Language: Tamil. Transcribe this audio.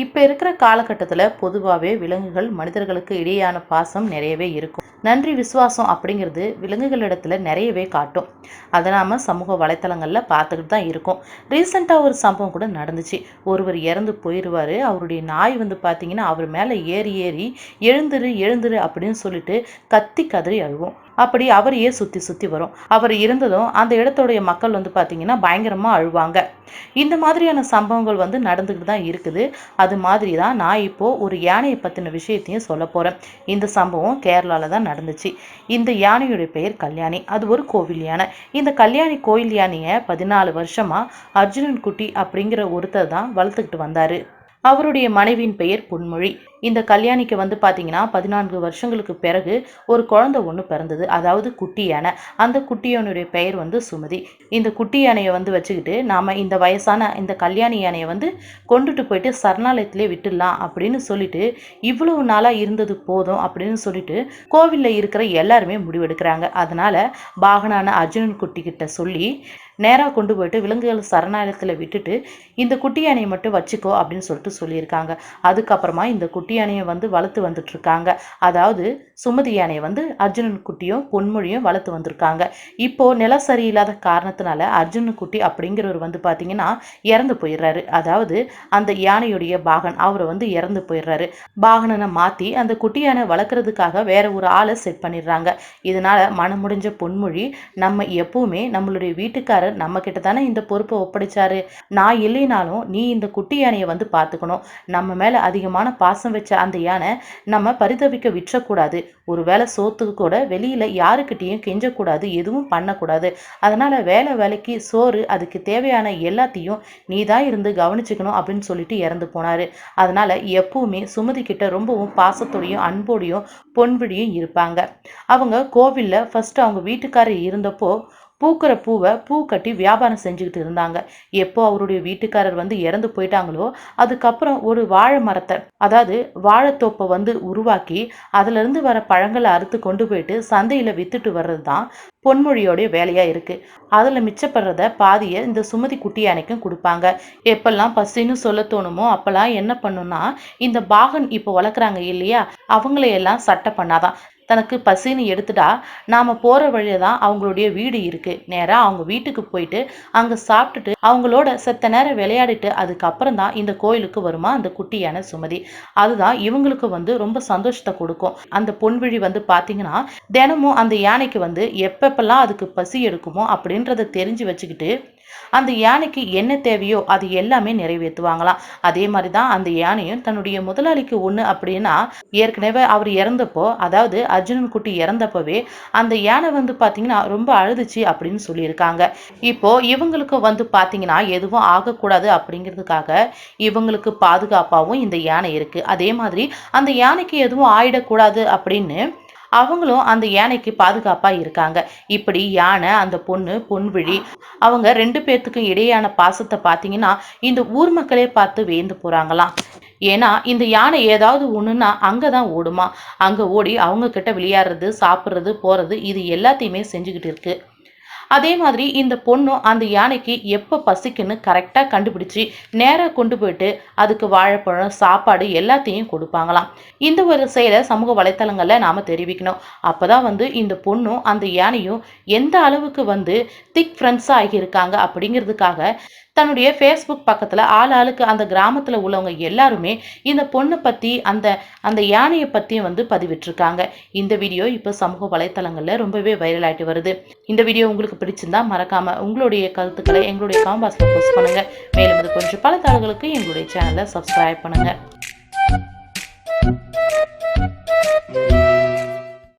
இப்போ இருக்கிற காலகட்டத்தில் பொதுவாகவே விலங்குகள் மனிதர்களுக்கு இடையான பாசம் நிறையவே இருக்கும். நன்றி விசுவாசம் அப்படிங்கிறது விலங்குகளிடத்துல நிறையவே காட்டும். அதை நாம் சமூக வலைத்தளங்களில் பார்த்துக்கிட்டு தான் இருக்கோம். ரீசெண்டாக ஒரு சம்பவம் கூட நடந்துச்சு. ஒருவர் இறந்து போயிடுவார் அவருடைய நாய் வந்து பார்த்தீங்கன்னா அவர் மேலே ஏறி ஏறி எழுந்துரு எழுந்துரு அப்படின்னு சொல்லிட்டு கத்தி கதறி அழுவோம். அப்படி அவரையே சுற்றி சுற்றி வரும். அவர் இருந்ததும் அந்த இடத்துடைய மக்கள் வந்து பார்த்தீங்கன்னா பயங்கரமாக அழுவாங்க. இந்த மாதிரியான சம்பவங்கள் வந்து நடந்துக்கிட்டு தான் இருக்குது. அது மாதிரி தான் நான் இப்போது ஒரு யானையை பற்றின விஷயத்தையும் சொல்ல போகிறேன் இந்த சம்பவம் கேரளாவில் தான் நடந்துச்சு. இந்த யானையுடைய பெயர் கல்யாணி. அது ஒரு கோவில் யானை. இந்த கல்யாணி கோயில் யானையை பதினாலு வருஷமாக அர்ஜுனன் குட்டி அப்படிங்கிற ஒருத்தர் தான் வளர்த்துக்கிட்டு வந்தார். அவருடைய மனைவியின் பெயர் பொன்மொழி. இந்த கல்யாணிக்கு வந்து பார்த்தீங்கன்னா பதினான்கு வருஷங்களுக்கு பிறகு ஒரு குழந்தை ஒன்று பிறந்தது. அதாவது குட்டி யானை. அந்த குட்டி யானையுடைய பெயர் வந்து சுமதி. இந்த குட்டி யானையை வந்து வச்சுக்கிட்டு நாம் இந்த வயசான இந்த கல்யாணி யானையை வந்து கொண்டுட்டு போயிட்டு சரணாலயத்திலே விட்டுடலாம் அப்படின்னு சொல்லிட்டு இவ்வளவு நாளாக இருந்தது போதும் அப்படின்னு சொல்லிட்டு கோவிலில் இருக்கிற எல்லாருமே முடிவெடுக்கிறாங்க. அதனால் பாகனான அர்ஜுனன் குட்டிக்கிட்ட சொல்லி நேராக கொண்டு போயிட்டு விலங்குகள் சரணாலயத்தில் விட்டுட்டு இந்த குட்டி யானையை மட்டும் வச்சுக்கோ அப்படின்னு சொல்லிட்டு சொல்லியிருக்காங்க. அதுக்கப்புறமா இந்த குட்டி யானையை வந்து வளர்த்து வந்துட்டு இருக்காங்க அதாவது சுமதி யானையை வந்து அர்ஜுனன் குட்டியும் பொன்மொழியும் வளர்த்து வந்திருக்காங்க. இப்போ நில சரியில்லாத காரணத்தினால அர்ஜுனன் குட்டி அப்படிங்கிறவர் வந்து பார்த்தீங்கன்னா இறந்து போயிடுறாரு. அதாவது அந்த யானையுடைய பாகன் அவரை வந்து இறந்து போயிடுறாரு. பாகனனை மாற்றி அந்த குட்டி யானை வளர்க்குறதுக்காக வேற ஒரு ஆளை செட் பண்ணிடுறாங்க. இதனால மனம் முடிஞ்ச பொன்மொழி நம்ம எப்பவுமே நம்மளுடைய வீட்டுக்காரர் நம்ம கிட்ட தானே இந்த பொறுப்பை ஒப்படைச்சாரு. நான் இல்லைனாலும் நீ இந்த குட்டி யானையை வந்து பார்த்துக்கணும் நம்ம மேலே அதிகமான பாசம் வச்ச அந்த யானை நம்ம பரிதவிக்க விற்றக்கூடாது. ஒருவேளை சோத்துக்கு கூட வெளியில் யாருக்கிட்டேயும் கெஞ்சக்கூடாது எதுவும் பண்ணக்கூடாது. அதனால் வேலை வேலைக்கு சோறு அதுக்கு தேவையான எல்லாத்தையும் நீ தான் இருந்து கவனிச்சுக்கணும் அப்படின்னு சொல்லிட்டு இறந்து போனார். அதனால் எப்பவுமே சுமதி கிட்ட ரொம்பவும் பாசத்தோடையும் அன்போடையும் பொன்விடியும் இருப்பாங்க. அவங்க கோவிலில் ஃபஸ்ட்டு அவங்க வீட்டுக்காரர் இருந்தப்போ பூக்கிற பூவை பூ கட்டி வியாபாரம் செஞ்சுக்கிட்டு இருந்தாங்க. எப்போ அவருடைய வீட்டுக்காரர் வந்து இறந்து போயிட்டாங்களோ அதுக்கப்புறம் ஒரு வாழை மரத்தை அதாவது வாழைத்தோப்பை வந்து உருவாக்கி அதுலேருந்து வர பழங்களை அறுத்து கொண்டு போயிட்டு சந்தையில் வித்துட்டு வர்றது தான் பொன்மொழியோடைய வேலையாக இருக்குது அதில் மிச்சப்படுறத பாதியை இந்த சுமதி குட்டி யானைக்கும் கொடுப்பாங்க. எப்பெல்லாம் பசின்னு சொல்ல தோணுமோ அப்போல்லாம் என்ன பண்ணுன்னா இந்த பாகன் இப்போ வளர்க்குறாங்க இல்லையா அவங்களையெல்லாம் சட்டை பண்ணாதான். தனக்கு பசின்னு எடுத்துட்டா நாம் போகிற வழியில தான் அவங்களுடைய வீடு இருக்குது நேராக அவங்க வீட்டுக்கு போயிட்டு அங்கே சாப்பிட்டுட்டு அவங்களோட செத்த நேரம் விளையாடிட்டு அதுக்கப்புறம் தான் இந்த கோயிலுக்கு வருமா அந்த குட்டியான சுமதி. அதுதான் இவங்களுக்கு வந்து ரொம்ப சந்தோஷத்தை கொடுக்கும். அந்த பொன்விழி வந்து பார்த்தீங்கன்னா தினமும் அந்த யானைக்கு வந்து எப்பப்பெல்லாம் அதுக்கு பசி எடுக்குமோ அப்படின்றத தெரிஞ்சு வச்சுக்கிட்டு அந்த யானைக்கு என்ன தேவையோ அது எல்லாமே நிறைவேற்றுவாங்களாம். அதே மாதிரி தான் அந்த யானையும் தன்னுடைய முதலாளிக்கு ஒன்று அப்படின்னா ஏற்கனவே அவர் இறந்தப்போ அதாவது அர்ஜுனன் குட்டி இறந்தப்பவே அந்த யானை வந்து பார்த்தீங்கன்னா ரொம்ப அழுதுச்சு அப்படின்னு சொல்லியிருக்காங்க. இப்போ இவங்களுக்கு வந்து பார்த்தீங்கன்னா எதுவும் ஆகக்கூடாது அப்படிங்கிறதுக்காக இவங்களுக்கு பாதுகாப்பாகவும் இந்த யானை இருக்குது அதே மாதிரி அந்த யானைக்கு எதுவும் ஆயிடக்கூடாது அப்படின்னு அவங்களும் அந்த யானைக்கு பாதுகாப்பாக இருக்காங்க. இப்படி யானை அந்த பொண்ணு பொன்விழி அவங்க ரெண்டு பேர்த்துக்கும் இடையான பாசத்தை பார்த்தீங்கன்னா இந்த ஊர் மக்களே பார்த்து வேந்து போகிறாங்களாம் ஏன்னா இந்த யானை ஏதாவது ஒன்றுன்னா அங்கே தான் ஓடுமா? அங்கே ஓடி அவங்கக்கிட்ட விளையாடுறது சாப்பிட்றது போகிறது இது எல்லாத்தையுமே செஞ்சுக்கிட்டு இருக்குது அதே மாதிரி இந்த பொண்ணும் அந்த யானைக்கு எப்போ பசிக்குன்னு கரெக்டாக கண்டுபிடிச்சி நேராக கொண்டு போயிட்டு அதுக்கு வாழைப்பழம் சாப்பாடு எல்லாத்தையும் கொடுப்பாங்களாம். இந்த ஒரு செயலை சமூக வலைத்தளங்களில் நாம் தெரிவிக்கணும். அப்போ தான் வந்து இந்த பொண்ணும் அந்த யானையும் எந்த அளவுக்கு வந்து திக் ஃப்ரெண்ட்ஸாக ஆகியிருக்காங்க அப்படிங்கிறதுக்காக தன்னுடைய ஃபேஸ்புக் பக்கத்தில் ஆள் ஆளுக்கு அந்த கிராமத்தில் உள்ளவங்க எல்லாருமே இந்த பொண்ணை பற்றி அந்த அந்த யானையை பற்றியும் வந்து பதிவிட்டிருக்காங்க. இந்த வீடியோ இப்போ சமூக வலைத்தளங்களில் ரொம்பவே வைரல் ஆகிட்டு வருது. இந்த வீடியோ உங்களுக்கு பிடிச்சிருந்தா மறக்காமல் உங்களுடைய கருத்துக்களை எங்களுடைய காம்பாஸில் போஸ்ட் பண்ணுங்கள் மேலும் இது கொஞ்சம் பல தாள்களுக்கு எங்களுடைய சேனலை சப்ஸ்கிரைப் பண்ணுங்கள்